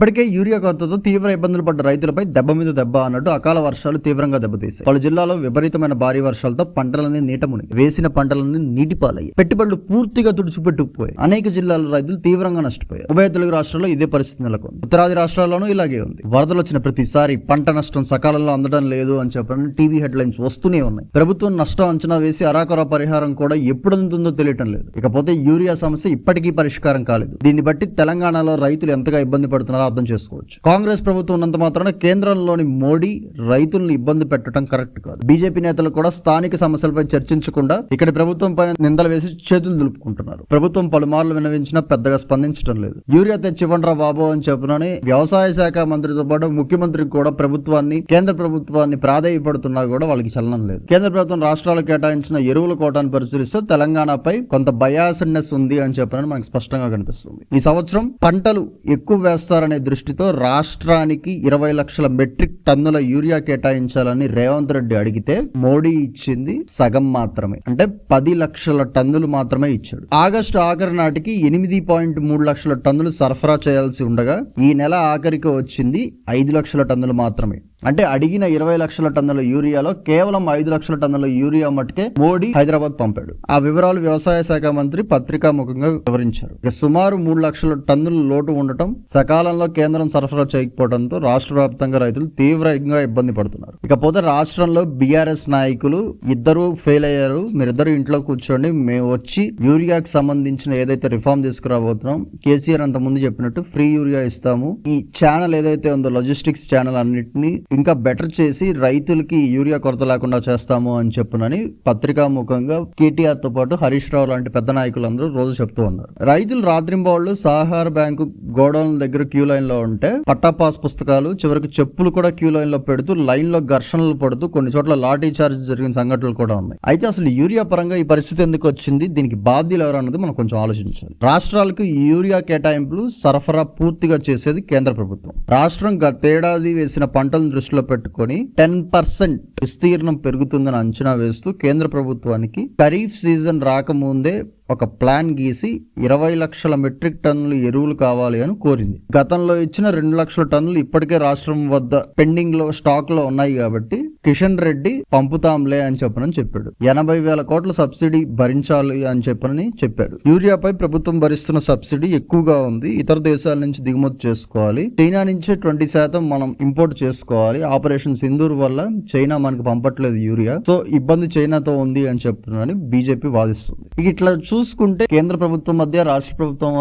ఇప్పటికే యూరియా కొరతతో తీవ్ర ఇబ్బందులు పడ్డ రైతులపై దెబ్బ మీద దెబ్బ అన్నట్టు అకాల వర్షాలు తీవ్రంగా దెబ్బతీశాయి. పలు జిల్లాలో విపరీతమైన భారీ వర్షాలతో పంటలన్నీ నీటముని వేసిన పంటలన్నీ నీటిపాలయ్యాయి. పెట్టుబడులు పూర్తిగా తుడిచిపెట్టుకుపోయాయి. అనేక జిల్లాల రైతులు తీవ్రంగా నష్టపోయారు. ఉభయ తెలుగు రాష్ట్రాల్లో ఇదే పరిస్థితి నెలకొంది. ఉత్తరాది రాష్ట్రాల్లోనూ ఇలాగే ఉంది. వరదలు వచ్చిన ప్రతిసారి పంట నష్టం సకాలంలో అందడం లేదు అని చెప్పని టీవీ హెడ్లైన్స్ వస్తూనే ఉన్నాయి. ప్రభుత్వం నష్టం అంచనా వేసి అరాకొర పరిహారం కూడా ఎప్పుడు అందుతుందో తెలియటం లేదు. ఇకపోతే యూరియా సమస్య ఇప్పటికీ పరిష్కారం కాలేదు. దీన్ని బట్టి తెలంగాణలో రైతులు ఎంతగా ఇబ్బంది పడుతున్నారో అర్థం చేసుకోవచ్చు. కాంగ్రెస్ ప్రభుత్వం ఉన్నంత మాత్రాన కేంద్రంలోని మోడీ రైతులను ఇబ్బంది పెట్టడం కరెక్ట్ కాదు. బీజేపీ నేతలు కూడా స్థానిక సమస్యలపై చర్చించకుండా ఇక్కడ ప్రభుత్వం పైన నిందలు వేసి చేతులు దులుపుకుంటున్నారు. ప్రభుత్వం పలుమార్లు వినవించినా పెద్దగా స్పందించడం లేదు. యూరియా తెచ్చివ్వండిరా బాబు అని చెప్పినని వ్యవసాయ శాఖ మంత్రితో పాటు ముఖ్యమంత్రి కూడా ప్రభుత్వాన్ని కేంద్ర ప్రభుత్వాన్ని ప్రాధాయపడుతున్నా కూడా వాళ్ళకి చలనం లేదు. కేంద్ర ప్రభుత్వం రాష్ట్రాలకు కేటాయించిన ఎరువుల కోటాను పరిశీలిస్తే తెలంగాణపై కొంత బయాసడ్నెస్ ఉంది అని చెప్పనని మనకు స్పష్టంగా కనిపిస్తుంది. ఈ సంవత్సరం పంటలు ఎక్కువ వేస్తారనే దృష్టితో రాష్ట్రానికి ఇరవై లక్షల మెట్రిక్ టన్నుల యూరియా కేటాయించాలని రేవంత్ రెడ్డి అడిగితే మోడీ ఇచ్చింది సగం మాత్రమే. అంటే పది లక్షల టన్నులు మాత్రమే ఇచ్చాడు. ఆగస్టు ఆఖరి నాటికి ఎనిమిది పాయింట్ మూడు లక్షల టన్నులు సరఫరా చేయాల్సి ఉండగా ఈ నెల ఆఖరికి వచ్చింది ఐదు లక్షల టన్నులు మాత్రమే. అంటే అడిగిన ఇరవై లక్షల టన్నుల యూరియాలో కేవలం ఐదు లక్షల టన్నుల యూరియా మటుకే మోడీ హైదరాబాద్ పంపాడు. ఆ వివరాలు వ్యవసాయ శాఖ మంత్రి పత్రికా ముఖంగా వివరించారు. ఇక సుమారు మూడు లక్షల టన్నుల లోటు ఉండటం సకాలంలో కేంద్రం సరఫరా చేయకపోవడంతో రాష్ట్ర వ్యాప్తంగా రైతులు తీవ్రంగా ఇబ్బంది పడుతున్నారు. ఇకపోతే రాష్ట్రంలో బీఆర్ఎస్ నాయకులు ఇద్దరు ఫెయిల్ అయ్యారు. మీరిద్దరు ఇంట్లో కూర్చోండి మేము వచ్చి యూరియాకి సంబంధించిన ఏదైతే రిఫార్మ్ తీసుకురాబోతున్నాం కేసీఆర్ అంత ముందు చెప్పినట్టు ఫ్రీ యూరియా ఇస్తాము. ఈ ఛానల్ ఏదైతే ఉందో లాజిస్టిక్స్ ఛానల్ అన్నింటినీ ఇంకా బెటర్ చేసి రైతులకి యూరియా కొరత లేకుండా చేస్తాము అని చెప్పునని పత్రికాముఖంగా కేటీఆర్తో కేటీఆర్తో పాటు హరీష్ రావు లాంటి పెద్ద నాయకులందరూ రోజు చెప్తూ ఉన్నారు. రైతులు రాత్రింబోళ్ళు సహకార బ్యాంకు గోడౌన్ దగ్గర క్యూ లైన్లో ఉంటే పట్టా పాస్ పుస్తకాలు చివరికి చెప్పులు కూడా క్యూ లైన్లో పెడుతూ లైన్లో ఘర్షణలు పడుతూ కొన్ని చోట్ల లాఠీ చార్జ్ జరిగిన సంఘటనలు కూడా ఉన్నాయి. అయితే అసలు యూరియా పరంగా ఈ పరిస్థితి ఎందుకు వచ్చింది? దీనికి బాధ్యులు ఎవరు అన్నది మనం కొంచెం ఆలోచించాలి. రాష్ట్రాలకు యూరియా కేటాయింపులు సరఫరా పూర్తిగా చేసేది కేంద్ర ప్రభుత్వం. రాష్ట్రం గతేడాది వేసిన పంటలను దృష్టిలో పెట్టుకొని టెన్ పర్సెంట్ విస్తీర్ణం పెరుగుతుందని అంచనా వేస్తూ కేంద్ర ప్రభుత్వానికి ఖరీఫ్ సీజన్ రాకముందే ఒక ప్లాన్ గీసి ఇరవై లక్షల మెట్రిక్ టన్నులు ఎరువులు కావాలి అని కోరింది. గతంలో ఇచ్చిన రెండు లక్షల టన్నులు ఇప్పటికే రాష్ట్రం వద్ద పెండింగ్లో స్టాక్లో ఉన్నాయి కాబట్టి కిషన్ రెడ్డి పంపుతాంలే అని చెప్పనని చెప్పాడు. ఎనభై వేల కోట్ల సబ్సిడీ భరించాలి అని చెప్పనని చెప్పాడు. యూరియాపై ప్రభుత్వం భరిస్తున్న సబ్సిడీ ఎక్కువగా ఉంది. ఇతర దేశాల నుంచి దిగుమతి చేసుకోవాలి. చైనా నుంచే ట్వంటీ శాతం మనం ఇంపోర్ట్ చేసుకోవాలి. ఆపరేషన్ సింధూర్ వల్ల చైనా మనకు పంపట్లేదు యూరియా. సో ఇబ్బంది చైనాతో ఉంది అని చెప్తున్నారని బీజేపీ వాదిస్తుంది. ఇక ఇట్లా చూసుకుంటే కేంద్ర ప్రభుత్వం మధ్య రాష్ట్ర ప్రభుత్వం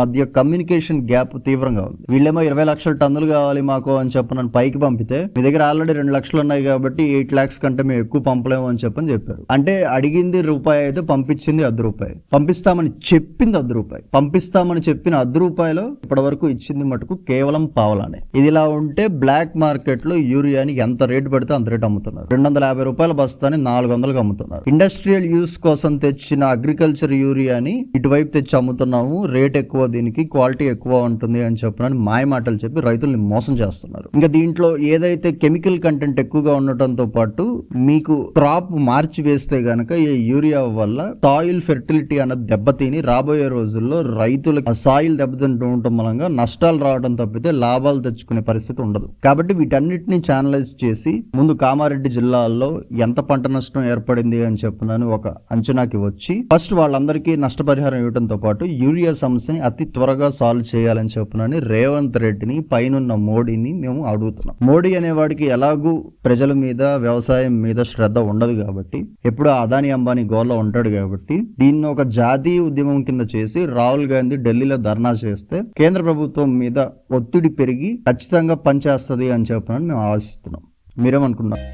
మధ్య కమ్యూనికేషన్ గ్యాప్ తీవ్రంగా ఉంది. వీళ్ళేమో ఇరవై లక్షల టన్నులు కావాలి మాకు అని చెప్పనని పైకి పంపితే మీ దగ్గర ఆల్రెడీ రెండు లక్షలు ఉన్నాయి కాబట్టి కాబట్టి ఎయిట్ లాక్స్ కంటే మేము ఎక్కువ పంపలేము అని చెప్పని చెప్పారు. అంటే అడిగింది రూపాయి అయితే పంపించింది అర్ధ రూపాయి. పంపిస్తామని చెప్పింది అర్ధ రూపాయి. పంపిస్తామని చెప్పిన అర్ధ రూపాయలో ఇప్పటి వరకు ఇచ్చింది మటుకు కేవలం పావలానే. ఇది ఇలా ఉంటే బ్లాక్ మార్కెట్లో యూరియాని ఎంత రేటు పెడితే అంత రేటు అమ్ముతున్నారు. రెండు వందల యాభై రూపాయల బస్తాని నాలుగు వందలకు అమ్ముతున్నారు. ఇండస్ట్రియల్ యూస్ కోసం తెచ్చిన అగ్రికల్చర్ యూరియాని ఇటువైపు తెచ్చి అమ్ముతున్నాము. రేట్ ఎక్కువ దీనికి క్వాలిటీ ఎక్కువ ఉంటుంది అని చెప్పిన మాయ మాటలు చెప్పి రైతుల్ని మోసం చేస్తున్నారు. ఇంకా దీంట్లో ఏదైతే కెమికల్ కంటెంట్ ఎక్కువగా ఉండటంతో పాటు మీకు క్రాప్ మార్చి వేస్తే గనక ఈ యూరియా వల్ల సాయిల్ ఫెర్టిలిటీ అన్న దెబ్బతిని రాబోయే రోజుల్లో రైతులకు సాయిల్ దెబ్బతింటూ ఉండటం మూలంగా నష్టాలు రావడం తప్పితే లాభాలు తెచ్చుకునే పరిస్థితి ఉండదు. కాబట్టి వీటన్నిటిని ఛానలైజ్ చేసి ముందు కామారెడ్డి జిల్లాలో ఎంత పంట నష్టం ఏర్పడింది అని చెప్పినని ఒక అంచనాకి వచ్చి ఫస్ట్ వాళ్ళందరికీ నష్టపరిహారం ఇవ్వడంతో పాటు యూరియా సమస్యని అతి త్వరగా సాల్వ్ చేయాలని చెప్పినని రేవంత్ రెడ్డిని పైనున్న మోడీని మేము అడుగుతున్నాం. మోడీ అనేవాడికి ఎలాగూ ప్రజల మీద వ్యవసాయం మీద శ్రద్ధ ఉండదు కాబట్టి ఎప్పుడు అదాని అంబానీ గోల్లో ఉంటాడు కాబట్టి దీన్ని ఒక జాతీయ ఉద్యమం కింద చేసి రాహుల్ గాంధీ ఢిల్లీలో ధర్నా చేస్తే కేంద్ర ప్రభుత్వం మీద ఒత్తిడి పెరిగి ఖచ్చితంగా పనిచేస్తుంది అని చెప్పనని మేము ఆశిస్తున్నాం. మీరేమనుకున్నారు?